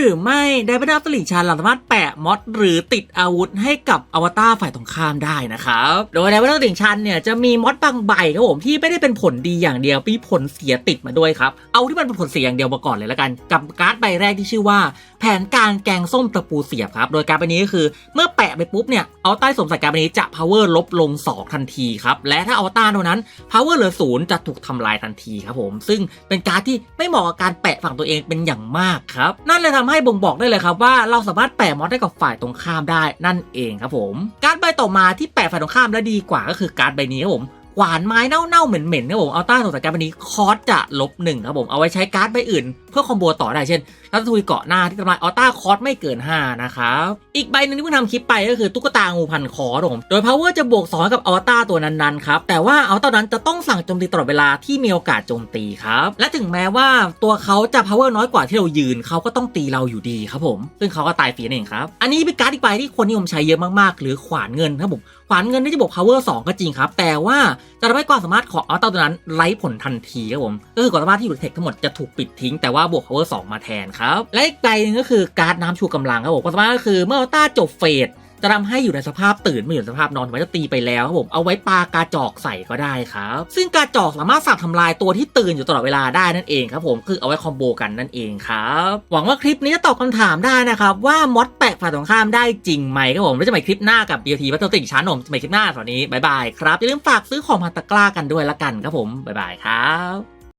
รือไม่ได้ไปดับตลิ่งชันเราสามารถแปะมอดหรือติดอาวุธให้กับอวตารฝ่ายตรงข้ามได้นะครับ โดยในวัตลิ่งชันเนี่ยจะมีมอดบางใบครับผมที่ไม่ได้เป็นผลดีอย่างเดียวมีผลเสียติดมาด้วยครับ เอาที่มันเป็นผลเสียอย่างเดียวมาก่อนเลยละกัน กับการ์ดใบแรกที่ชื่อว่า แผนการแกงส้มตะปูเสียบครับ โดยการ์ดใบนี้ก็คือเมื่อแปะไปปุ๊บเนี่ยเอาใต้สมใส่การ์ดใบนี้จะ power ลบลง 2 ทันทีครับและถ้าอวตารตัวนั้น power เหลือศูนย์จะถูกทำลายทันทีครับผม ซึ่งเป็นการ์ดที่ไม่เหมาะกับการแปะฝั่งตัวเองเป็นอย่างมากครับนั่นเลยทำให้บ่งบอกได้เลยครับว่าเราสามารถแปะมอสได้กับฝ่ายตรงข้ามได้นั่นเองครับผม การใบต่อมาที่แปะฝ่ายตรงข้ามและดีกว่าก็คือการใบนี้ครับผมหวานไม้เน่าๆเหม็นๆครับผมเอาต้าสงสัยการใบนี้คอสจะลบหนึ่งครับผมเอาไว้ใช้การ์ดใบอื่น พื่อคอมโบต่อได้เช่นรัตทุยเกาะหน้าที่ทำลายออต้าคอร์สไม่เกิน 5 นะครับอีกใบหนึงที่เพิ่งทำคลิปไปก็คือตุ๊กตางูพันคอผมโดย power จะบวก2กับออต้าตัวนั้นๆครับแต่ว่าออต้านั้นจะต้องสั่งโจมตีตลอดเวลาที่มีโอกาสโจมตีครับและถึงแม้ว่าตัวเขาจะ power น้อยกว่าที่เรายืนเขาก็ต้องตีเราอยู่ดีครับผม ซึ่งเขาก็ตายฟรีนั่นเองครับอันนี้เป็นการ์ดอีกใบที่คนนิยมใช้เยอะมากๆ หรือขวานเงินครับผมขวานเงินที่จะบวก power 2 ก็จริงครับ แต่ว่าจะทำให้ความสามารถของออต้าตัวนั้นไร้ผลทันทีครับผม ก็คือความสามารถที่อยู่ในเทคทั้งหมดจะถูกปิดทิ้ง แต่ว่าบวก power 2 มาแทนครับ และอีกใบหนึงก็คือการ์ดน้ำชูกำลังครับผมความสามารถก็คือเมื่อต้าจบเฟสจะทำให้อยู่ในสภาพตื่นไม่อยู่ในสภาพนอนถึงแม้จะตีไปแล้วครับผมเอาไว้ปากาจอกใส่ก็ได้ครับ ซึ่งกาจอกสามารถสั่งทำลายตัวที่ตื่นอยู่ตลอดเวลาได้นั่นเองครับผมคือเอาไว้คอมโบกันนั่นเองครับหวังว่าคลิปนี้จะตอบคำถามได้นะครับ ว่ามอดแปะฝ่ายตรงข้ามได้จริงไหมครับผมแล้วจะไปคลิปหน้ากับ BLT วัตถุติ่งชั้นผมจะไปคลิปหน้าตอนนี้บายบายครับอย่าลืมฝากซื้อของพันตะกร้ากันด้วยละกันครับผมบายบายครับ